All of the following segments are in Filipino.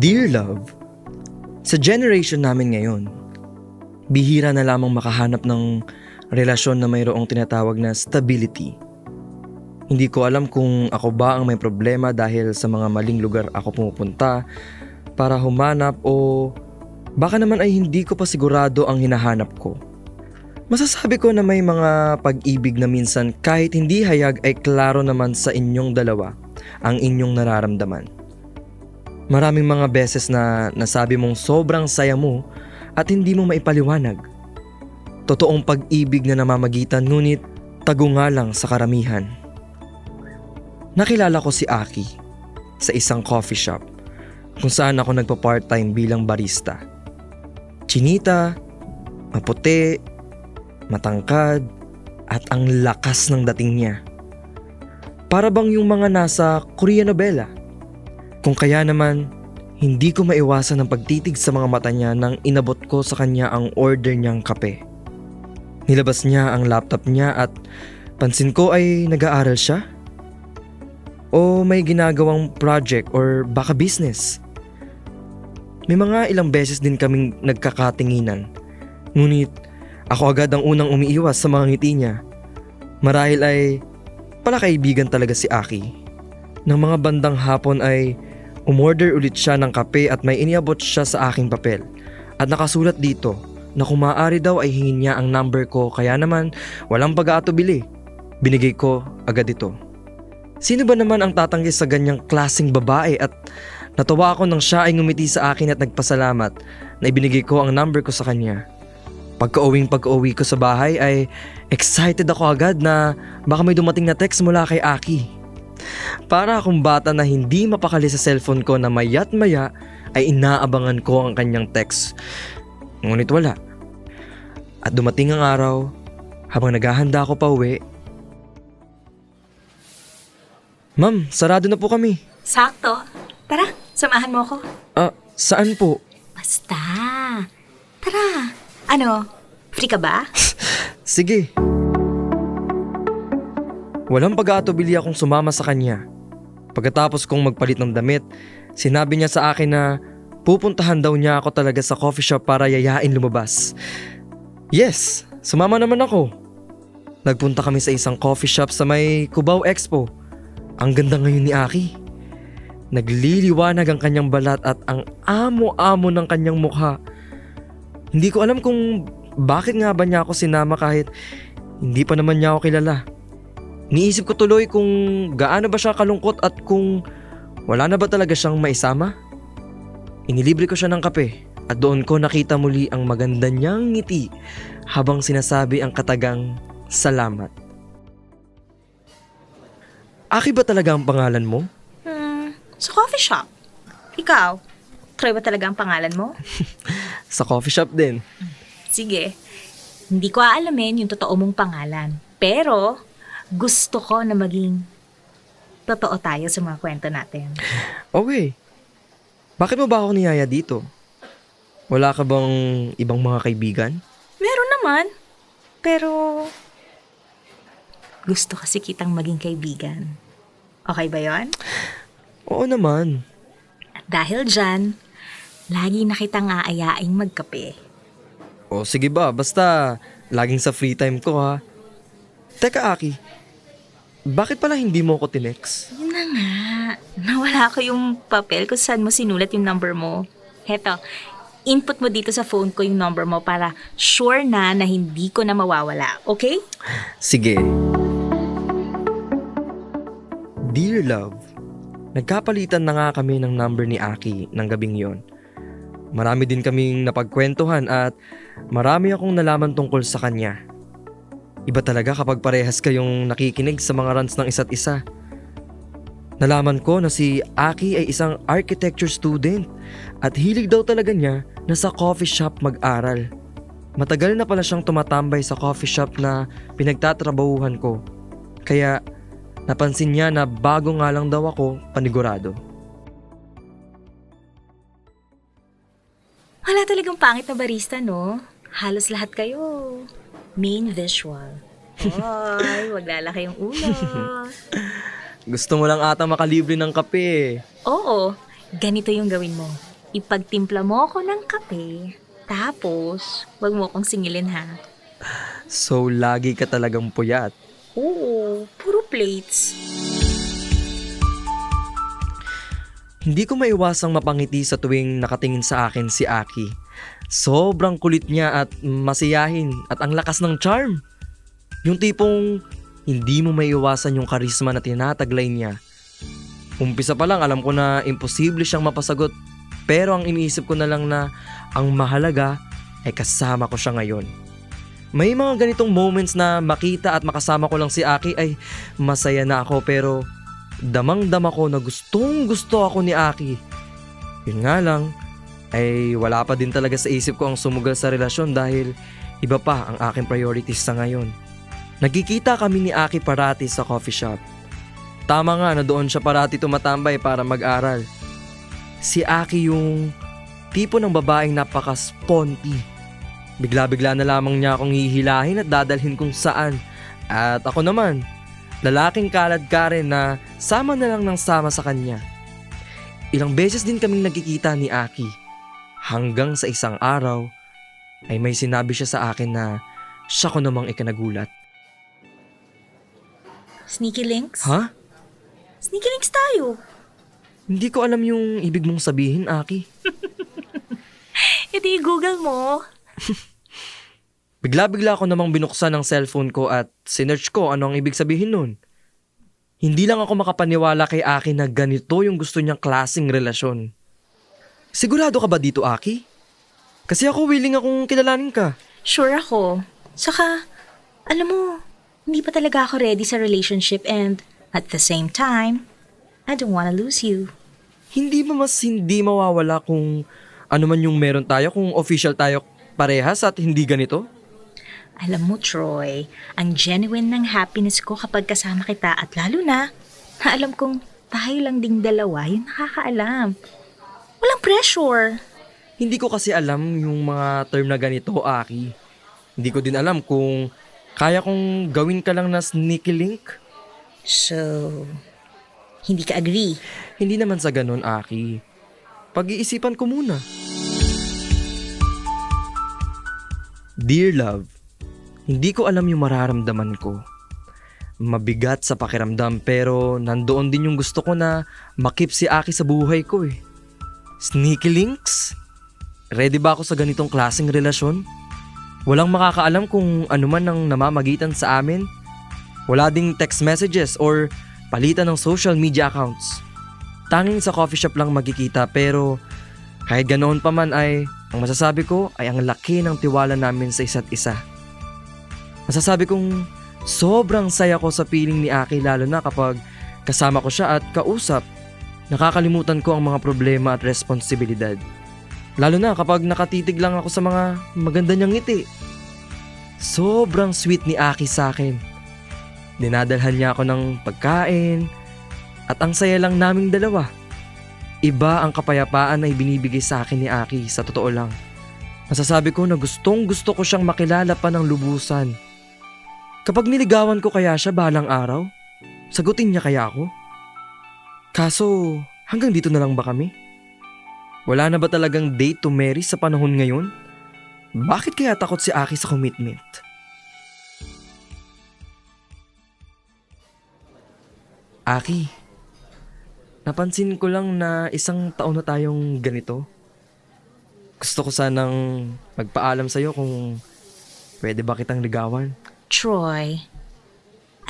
Dear love, sa generation namin ngayon, bihira na lamang makahanap ng relasyon na mayroong tinatawag na stability. Hindi ko alam kung ako ba ang may problema dahil sa mga maling lugar ako pumupunta para humanap o baka naman ay hindi ko pa sigurado ang hinahanap ko. Masasabi ko na may mga pag-ibig na minsan kahit hindi hayag ay klaro naman sa inyong dalawa ang inyong nararamdaman. Maraming mga beses na nasabi mong sobrang saya mo at hindi mo maipaliwanag. Totoong pag-ibig na namamagitan ngunit tagunga lang sa karamihan. Nakilala ko si Aki sa isang coffee shop kung saan ako nagpa-part-time bilang barista. Chinita, maputi, matangkad, at ang lakas ng dating niya. Para bang yung mga nasa Korean novela. Kung kaya naman, hindi ko maiwasan ang pagtitig sa mga mata niya nang inabot ko sa kanya ang order niyang kape. Nilabas niya ang laptop niya at pansin ko ay nag-aaral siya. O may ginagawang project or baka business. May mga ilang beses din kaming nagkakatinginan. Ngunit ako agad ang unang umiiwas sa mga ngiti niya. Marahil ay pala kaibigan talaga si Aki. Nang mga bandang hapon ay umorder ulit siya ng kape at may iniabot siya sa aking papel. At nakasulat dito na kung maaari daw ay hingin niya ang number ko kaya naman walang pag-aatubili. Binigay ko agad ito. Sino ba naman ang tatanggi sa ganyang klasing babae at natawa ako nang siya ay ngumiti sa akin at nagpasalamat na ibinigay ko ang number ko sa kanya. Pagka-uwing pag-uwi ko sa bahay ay excited ako agad na baka may dumating na text mula kay Aki. Para akong bata na hindi mapakali sa cellphone ko na mayat maya ay inaabangan ko ang kanyang text. Ngunit wala. At dumating ang araw, habang naghahanda ako pa uwi. Ma'am, sarado na po kami. Sakto. Tara, samahan mo ako. Ah, saan po? Basta. Tara. Ano, free ka ba? Sige. Walang pag-aatubili akong sumama sa kanya. Pagkatapos kong magpalit ng damit, sinabi niya sa akin na pupuntahan daw niya ako talaga sa coffee shop para yayain lumabas. Yes, sumama naman ako. Nagpunta kami sa isang coffee shop sa may Cubao Expo. Ang ganda ngayon ni Aki. Nagliliwanag ang kanyang balat at ang amo-amo ng kanyang mukha. Hindi ko alam kung bakit nga ba niya ako sinama kahit hindi pa naman niya ako kilala. Niisip ko tuloy kung gaano ba siya kalungkot at kung wala na ba talaga siyang maisama. Inilibre ko siya ng kape at doon ko nakita muli ang maganda niyang ngiti habang sinasabi ang katagang salamat. Aki ba talaga ang pangalan mo? Hmm, sa coffee shop. Ikaw, Troy ba talaga ang pangalan mo? Sa coffee shop din. Sige. Hindi ko aalamin yung totoo mong pangalan. Pero, gusto ko na maging totoo tayo sa mga kwento natin. Okay. Bakit mo ba ako niyaya dito? Wala ka bang ibang mga kaibigan? Meron naman. Pero, gusto kasi kitang maging kaibigan. Okay ba yon? Oo naman. At dahil dyan, lagi na kitang aayaing magkape. O sige ba, basta laging sa free time ko ha. Teka Aki, bakit pala hindi mo ako tinex? Yun na nga. Nawala ko yung papel kung saan mo sinulat yung number mo. Heto, input mo dito sa phone ko yung number mo para sure na na hindi ko na mawawala. Okay? Sige. Dear love, nagkapalitan na nga kami ng number ni Aki ng gabing yon. Marami din kaming napagkwentuhan at marami akong nalaman tungkol sa kanya. Iba talaga kapag parehas kayong nakikinig sa mga rants ng isa't isa. Nalaman ko na si Aki ay isang architecture student at hilig daw talaga niya na sa coffee shop mag-aral. Matagal na pala siyang tumatambay sa coffee shop na pinagtatrabahuhan ko. Kaya napansin niya na bago nga lang daw ako panigurado. Wala talagang pangit na barista, no? Halos lahat kayo. Main visual. Hoy, wag lalaki yung ulo. Gusto mo lang ata makalibre ng kape. Oo, ganito yung gawin mo. ipagtimpla mo ako ng kape, tapos wag mo akong singilin ha. So, lagi ka talagang puyat. Oo, puro plates. Hindi ko maiwasang mapangiti sa tuwing nakatingin sa akin si Aki. Sobrang kulit niya at masiyahin at ang lakas ng charm. Yung tipong hindi mo maiwasan yung karisma na tinataglay niya. Umpisa pa lang alam ko na imposible siyang mapasagot pero ang iniisip ko na lang na ang mahalaga ay kasama ko siya ngayon. May mga ganitong moments na makita at makasama ko lang si Aki ay masaya na ako pero damang-dama ko na gustong gusto ako ni Aki. Yun nga lang, ay wala pa din talaga sa isip ko ang sumugal sa relasyon dahil iba pa ang aking priorities sa ngayon. Nagkikita kami ni Aki parati sa coffee shop. Tama nga na doon siya parati tumatambay para mag-aral. Si Aki yung tipo ng babaeng napaka-sponty. Bigla-bigla na lamang niya akong hihilahin at dadalhin kung saan. At ako naman, lalaking kalad ka rin na sama na lang ng sama sa kanya. Ilang beses din kaming nagkikita ni Aki. Hanggang sa isang araw, ay may sinabi siya sa akin na siya ko namang ikinagulat. Sneaky links? Ha? Sneaky links tayo. Hindi ko alam yung ibig mong sabihin, Aki. E di google mo. Bigla-bigla ko namang binuksan ang cellphone ko at sinearch ko ano ang ibig sabihin nun. Hindi lang ako makapaniwala kay Aki na ganito yung gusto niyang klaseng relasyon. Sigurado ka ba dito, Aki? Kasi ako willing akong kilalanin ka. Sure ako. Saka, alam mo, hindi pa talaga ako ready sa relationship and at the same time, I don't wanna lose you. Hindi ba mas hindi mawawala kung ano man yung meron tayo kung official tayo parehas at hindi ganito? Alam mo, Troy, ang genuine ng happiness ko kapag kasama kita at lalo na, na alam kong tayo lang ding dalawa yung nakakaalam. Walang pressure. Hindi ko kasi alam yung mga term na ganito, Aki. Hindi ko din alam kung kaya kong gawin ka lang na sneaky link. So, hindi ka agree? Hindi naman sa ganun, Aki. Pag-iisipan ko muna. Dear love, hindi ko alam yung mararamdaman ko. Mabigat sa pakiramdam pero nandoon din yung gusto ko na makip si Aki sa buhay ko eh. Sneaky links? Ready ba ako sa ganitong klaseng relasyon? Walang makakaalam kung ano man ang namamagitan sa amin. Wala ding text messages or palitan ng social media accounts. Tanging sa coffee shop lang magkikita pero kahit ganoon pa man ay ang masasabi ko ay ang laki ng tiwala namin sa isa't isa. Masasabi kong sobrang saya ko sa piling ni Aki lalo na kapag kasama ko siya at kausap. Nakakalimutan ko ang mga problema at responsibilidad. Lalo na kapag nakatitig lang ako sa mga maganda niyang ngiti. Sobrang sweet ni Aki sa akin. Dinadalhan niya ako ng pagkain at ang saya lang naming dalawa. Iba ang kapayapaan na ibinibigay sa akin ni Aki sa totoo lang. Masasabi ko na gustong gusto ko siyang makilala pa ng lubusan. Kapag niligawan ko kaya siya balang araw, sagutin niya kaya ako? Kaso, hanggang dito na lang ba kami? Wala na ba talagang date to marry sa panahon ngayon? Bakit kaya takot si Aki sa commitment? Aki, napansin ko lang na isang taon na tayong ganito. Gusto ko sanang magpaalam sa'yo kung pwede ba kitang ligawan. Troy,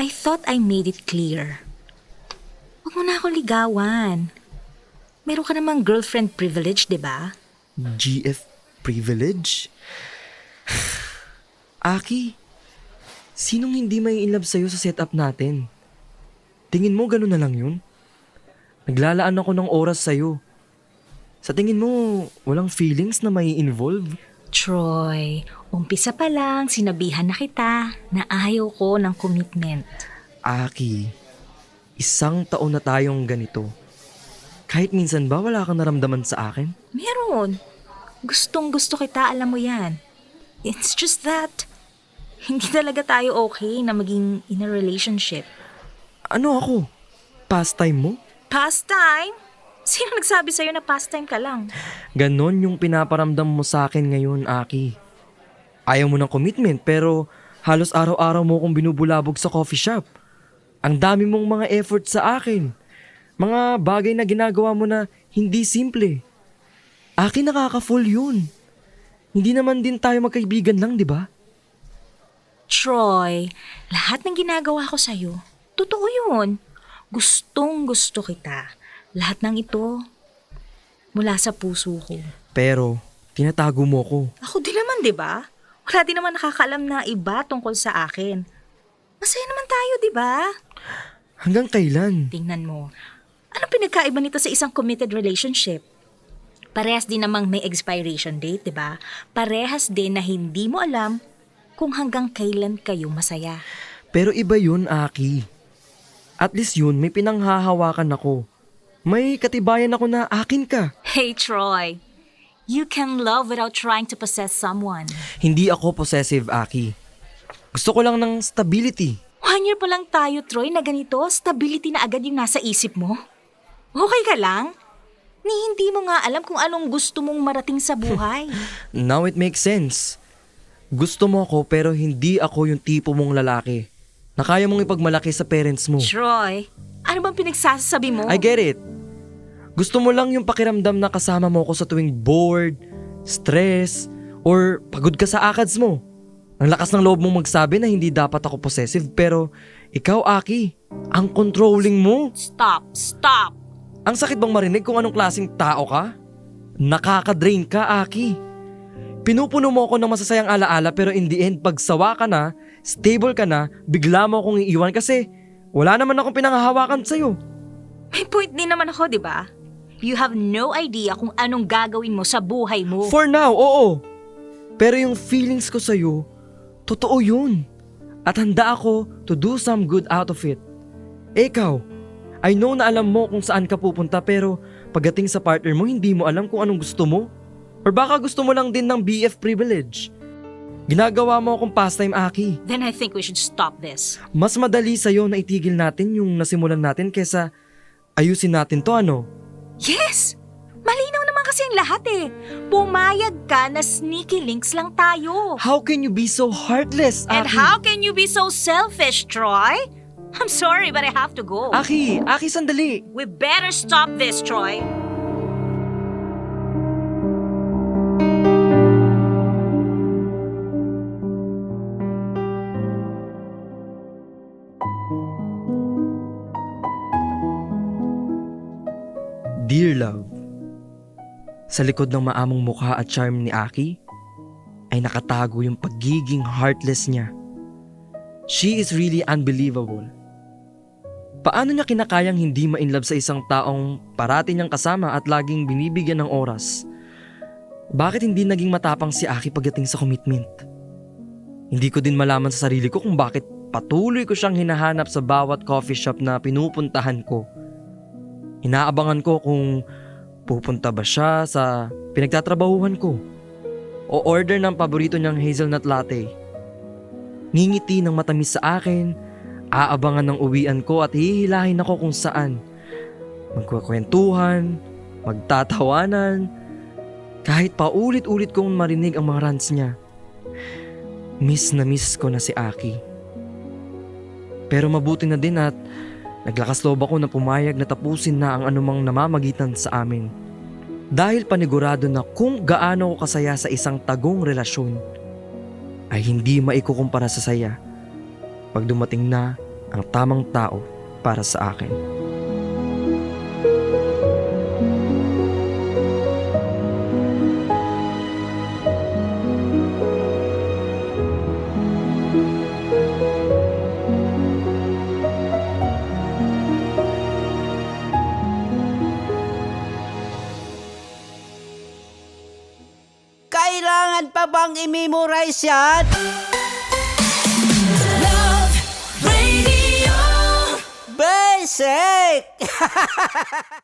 I thought I made it clear. Huwag mo na akong ligawan. Meron ka namang girlfriend privilege, di ba? GF privilege? Aki, sinong hindi may inlove sa'yo sa setup natin? Tingin mo ganun na lang yun? Naglalaan ako ng oras sa'yo. Sa tingin mo, walang feelings na may involve? Troy, umpisa pa lang sinabihan na kita na ayaw ko ng commitment. Aki, isang taon na tayong ganito. Kahit minsan ba wala kang naramdaman sa akin? Meron. Gustong gusto kita, alam mo yan. It's just that, hindi talaga tayo okay na maging in a relationship. Ano ako? Pastime mo? Pastime? Sino nagsabi sa'yo na pastime ka lang? Ganon yung pinaparamdam mo sa akin ngayon, Aki. Ayaw mo ng commitment pero halos araw-araw mo akong binubulabog sa coffee shop. Ang dami mong mga effort sa akin. Mga bagay na ginagawa mo na hindi simple. Akin nakaka-full yun. Hindi naman din tayo magkaibigan lang, di ba? Troy, lahat ng ginagawa ko sa'yo, totoo yun. Gustong gusto kita. Lahat ng ito, mula sa puso ko. Pero, tinatago mo ko. Ako din naman, di ba? Wala din naman nakakaalam na iba tungkol sa akin. Masaya naman tayo, di ba? Hanggang kailan? Tingnan mo. Anong pinagkaiba nito sa isang committed relationship? Parehas din namang may expiration date, di ba? Parehas din na hindi mo alam kung hanggang kailan kayo masaya. Pero iba yun, Aki. At least yun, may pinanghahawakan ako. May katibayan ako na akin ka. Hey, Troy. You can love without trying to possess someone. Hindi ako possessive, Aki. Gusto ko lang ng stability. One year pa lang tayo, Troy, na ganito, stability na agad yung nasa isip mo. Okay ka lang? Ni hindi mo nga alam kung anong gusto mong marating sa buhay. Now it makes sense. Gusto mo ako pero hindi ako yung tipo mong lalaki na kaya mong ipagmalaki sa parents mo. Troy, ano bang pinagsasabi mo? I get it. Gusto mo lang yung pakiramdam na kasama mo ako sa tuwing bored, stress, or pagod ka sa akads mo. Ang lakas ng loob mong magsabi na hindi dapat ako possessive pero ikaw, Aki, ang controlling mo. Stop, stop. Ang sakit bang marinig kung anong klaseng tao ka? Nakaka-drain ka, Aki. Pinupuno mo ako ng masasayang alaala pero in the end, pag sawa ka na, stable ka na, bigla mo akong iiwan kasi wala naman akong pinanghahawakan sa'yo. May point din naman ako, di ba? You have no idea kung anong gagawin mo sa buhay mo. For now, oo. Pero yung feelings ko sa'yo, totoo yun. At handa ako to do some good out of it. Ikaw, I know na alam mo kung saan ka pupunta pero pagdating sa partner mo, hindi mo alam kung anong gusto mo. Or baka gusto mo lang din ng BF privilege. Ginagawa mo akong pastime, Aki. Then I think we should stop this. Mas madali sa'yo na itigil natin yung nasimulan natin kesa ayusin natin to ano. Yes! Malinaw naman kasi ang lahat eh. Pumayag ka na sneaky links lang tayo. How can you be so heartless, Aki? And how can you be so selfish, Troy? I'm sorry, but I have to go. Aki, Aki, sandali. We better stop this, Troy. Dear love, sa likod ng maamong mukha at charm ni Aki, ay nakatago yung pagiging heartless niya. She is really unbelievable. Paano niya kinakayang hindi ma-inlove sa isang taong parati niyang kasama at laging binibigyan ng oras? Bakit hindi naging matapang si Aki pagdating sa commitment? Hindi ko din malaman sa sarili ko kung bakit patuloy ko siyang hinahanap sa bawat coffee shop na pinupuntahan ko. Inaabangan ko kung pupunta ba siya sa pinagtatrabahuhan ko o order ng paborito niyang hazelnut latte. Ngingiti ng matamis sa akin, aabangan ng uwian ko at hihilahin ako kung saan. Magkukwentuhan, magtatawanan, kahit paulit-ulit kong marinig ang mga rants niya. Miss na miss ko na si Aki. Pero mabuti na din at Naglakas loob ako na pumayag na tapusin na ang anumang namamagitan sa amin. Dahil panigurado na kung gaano ako kasaya sa isang tagong relasyon, ay hindi maikukumpara sa saya pag dumating na ang tamang tao para sa akin. Kailangan pa bang i-memorize yan? sake!